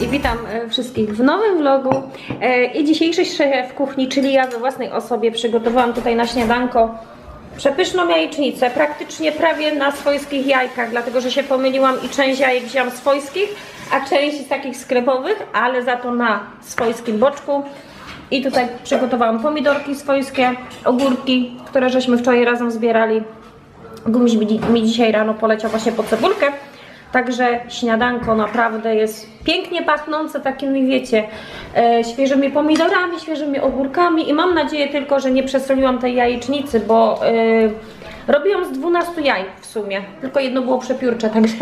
i witam e, wszystkich w nowym vlogu. E, I dzisiejszy szef kuchni, czyli ja we własnej osobie przygotowałam tutaj na śniadanko przepyszną jajecznicę, praktycznie prawie na swojskich jajkach, dlatego że się pomyliłam i część jajek wzięłam swojskich, a część z takich sklepowych, ale za to na swojskim boczku. I tutaj przygotowałam pomidorki swojskie, ogórki, które żeśmy wczoraj razem zbierali. Gumiś mi dzisiaj rano poleciał właśnie po cebulkę. Także śniadanko naprawdę jest pięknie pachnące takimi, wiecie, e, świeżymi pomidorami, świeżymi ogórkami i mam nadzieję tylko, że nie przesoliłam tej jajecznicy, bo e, robiłam z 12 jaj w sumie, tylko jedno było przepiórcze, także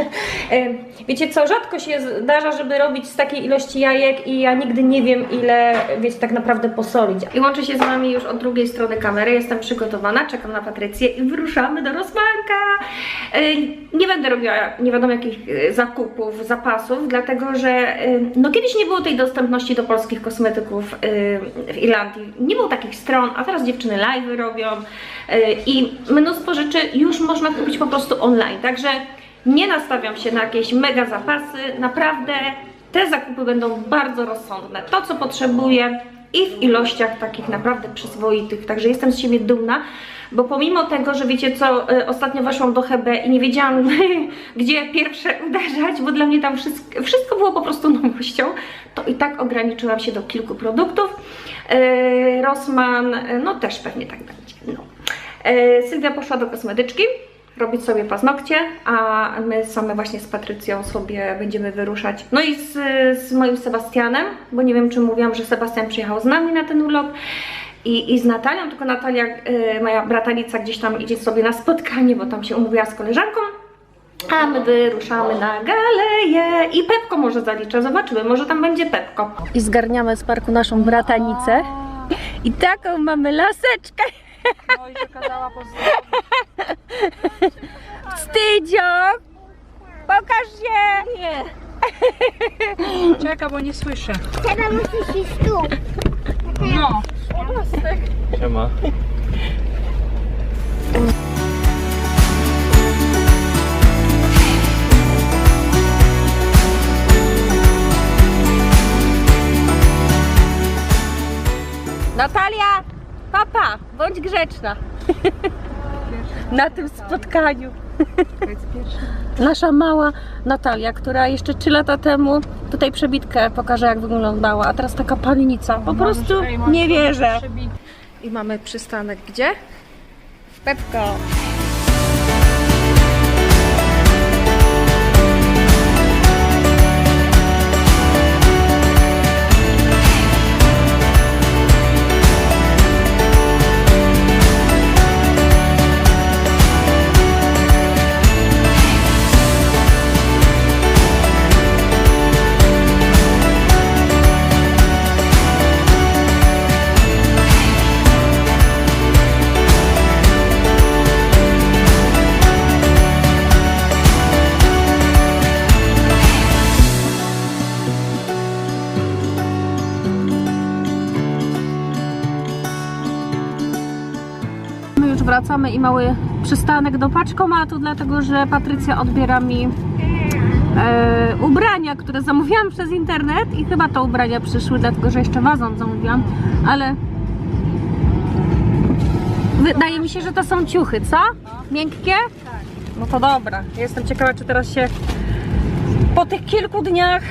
wiecie co, rzadko się zdarza, żeby robić z takiej ilości jajek i ja nigdy nie wiem ile, wiecie, tak naprawdę posolić. I łączy się z Wami już od drugiej strony kamery, jestem przygotowana, czekam na Patrycję i wyruszamy do Rosmanka. E, Nie będę robiła nie wiadomo jakich e, zakupów, zapasów, dlatego że e, no kiedyś nie było tej dostępności do polskich kosmetyków w Irlandii. Nie było takich stron, a teraz dziewczyny live robią i mnóstwo rzeczy już można kupić po prostu online. Także nie nastawiam się na jakieś mega zapasy. Naprawdę te zakupy będą bardzo rozsądne. To, co potrzebuję i w ilościach takich naprawdę przyzwoitych. Także jestem z siebie dumna, bo pomimo tego, że wiecie co, y, ostatnio weszłam do HB i nie wiedziałam, gdzie pierwsze uderzać, bo dla mnie tam wszystko, było po prostu nowością, to i tak ograniczyłam się do kilku produktów. Y, Rossmann, y, no też pewnie tak. Y, Sylwia poszła do kosmetyczki robić sobie paznokcie, a my same właśnie z Patrycją sobie będziemy wyruszać. No i z, z moim Sebastianem, bo nie wiem czy mówiłam, że Sebastian przyjechał z nami na ten urlop. I, I z Natalią, tylko Natalia, y, moja bratanica gdzieś tam idzie sobie na spotkanie, bo tam się umówiła z koleżanką. A my wyruszamy na galeję i Pepko może zaliczę, zobaczymy, może tam będzie Pepko. I zgarniamy z parku naszą bratanicę. I taką mamy laseczkę. No i że kazała pozdrowić. Wstydzio! Pokaż się! Nie. Czeka, bo nie słyszę. Teraz musisz iść tu. No. Siema. Natalia, papa, bądź grzeczna. Na tym spotkaniu. Nasza mała Natalia, która jeszcze 3 lata temu tutaj przebitkę pokaże jak wyglądała, a teraz taka panica. Po prostu nie wierzę. I mamy przystanek gdzie? W Pepko. Wracamy i mały przystanek do paczkomatu, dlatego że Patrycja odbiera mi e, ubrania, które zamówiłam przez internet i chyba to ubrania przyszły, dlatego że jeszcze wazon zamówiłam, ale wydaje mi się, że to są ciuchy, co? Miękkie? Tak. No to dobra. Jestem ciekawa, czy teraz się po tych kilku dniach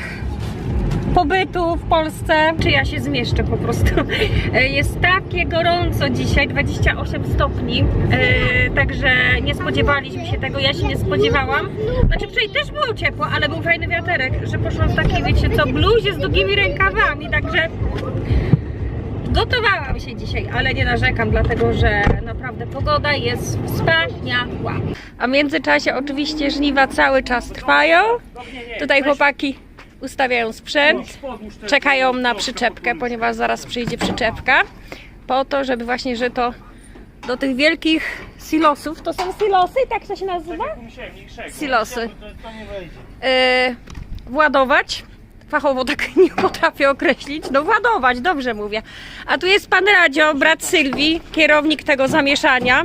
pobytu w Polsce, czy ja się zmieszczę po prostu. E, Jest takie gorąco dzisiaj, 28 stopni, e, także nie spodziewaliśmy się tego, ja się nie spodziewałam. Znaczy wczoraj też było ciepło, ale był fajny wiaterek, że poszłam w takiej, wiecie co, bluzie z długimi rękawami, także gotowałam się dzisiaj, ale nie narzekam, dlatego że naprawdę pogoda jest wspaniała. A w międzyczasie oczywiście żniwa cały czas trwają. Tutaj chłopaki ustawiają sprzęt, czekają na przyczepkę, ponieważ zaraz przyjdzie przyczepka, po to, żeby właśnie, że to do tych wielkich silosów, to są silosy, tak to się nazywa? Silosy. Yy, władować. Fachowo tak nie potrafię określić. No władować, dobrze mówię. A tu jest pan Radzio, brat Sylwii, kierownik tego zamieszania.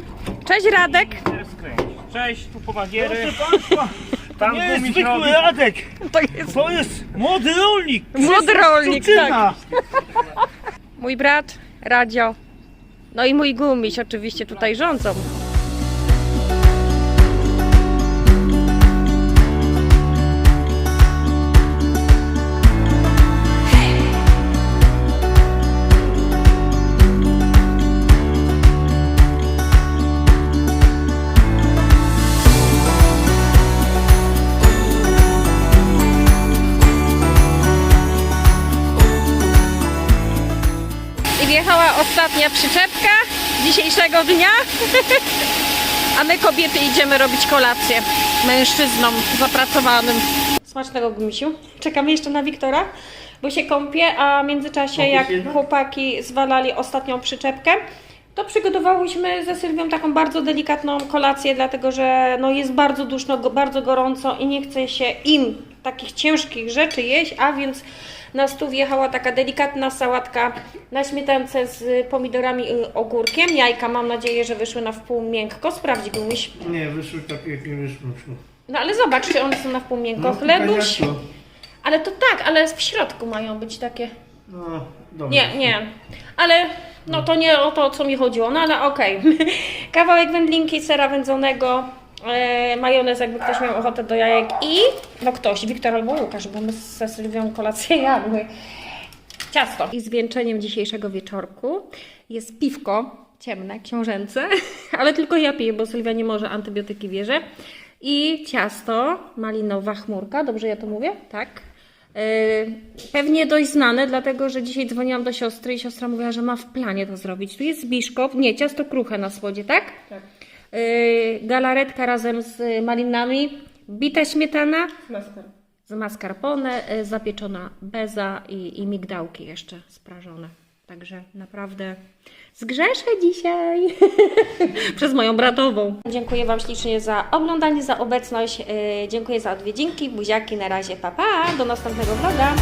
Cześć Radek. Cześć, tu pomagiery. Tam nie jest zwykły robi. Radek, To jest to jest młody rolnik. młody rolnik, tak. Mój brat, Radio. No i mój gumiś oczywiście tutaj rządzą. I wjechała ostatnia przyczepka dzisiejszego dnia. A my kobiety idziemy robić kolację mężczyznom zapracowanym. Smacznego gumisiu. Czekamy jeszcze na Wiktora, bo się kąpie, a w międzyczasie jak chłopaki zwalali ostatnią przyczepkę, to przygotowałyśmy ze Sylwią taką bardzo delikatną kolację, dlatego że no jest bardzo duszno, bardzo gorąco i nie chce się im takich ciężkich rzeczy jeść, a więc na stół wjechała taka delikatna sałatka na śmietance z pomidorami i ogórkiem. Jajka mam nadzieję, że wyszły na wpół miękko. Sprawdź gumiś. Nie, wyszły tak jak nie wyszło. szło. No ale zobacz, czy one są na wpół miękko. No, Chlebuś. Ale to tak, ale w środku mają być takie. No, dobra. Nie, nie. Ale no to nie o to, o co mi chodziło, no ale okej. Kawałek wędlinki, sera wędzonego, e, majonez, jakby ktoś miał ochotę do jajek i no ktoś, Wiktor albo Łukasz, bo my ze Sylwią kolację jadły. Ciasto. I zwieńczeniem dzisiejszego wieczorku jest piwko ciemne, książęce, ale tylko ja piję, bo Sylwia nie może, antybiotyki bierze. I ciasto, malinowa chmurka, dobrze ja to mówię? Tak. Yy, Pewnie dość znane, dlatego że dzisiaj dzwoniłam do siostry i siostra mówiła, że ma w planie to zrobić. Tu jest zbiszkow, nie, ciasto kruche na słodzie, tak? Tak. Galaretka razem z malinami, bita śmietana, z mascarpone, y, zapieczona beza i, i migdałki jeszcze sprażone. Także naprawdę zgrzeszę dzisiaj przez moją bratową. Dziękuję Wam ślicznie za oglądanie, za obecność. y, Dziękuję za odwiedzinki, buziaki, na razie, pa pa, do następnego vloga.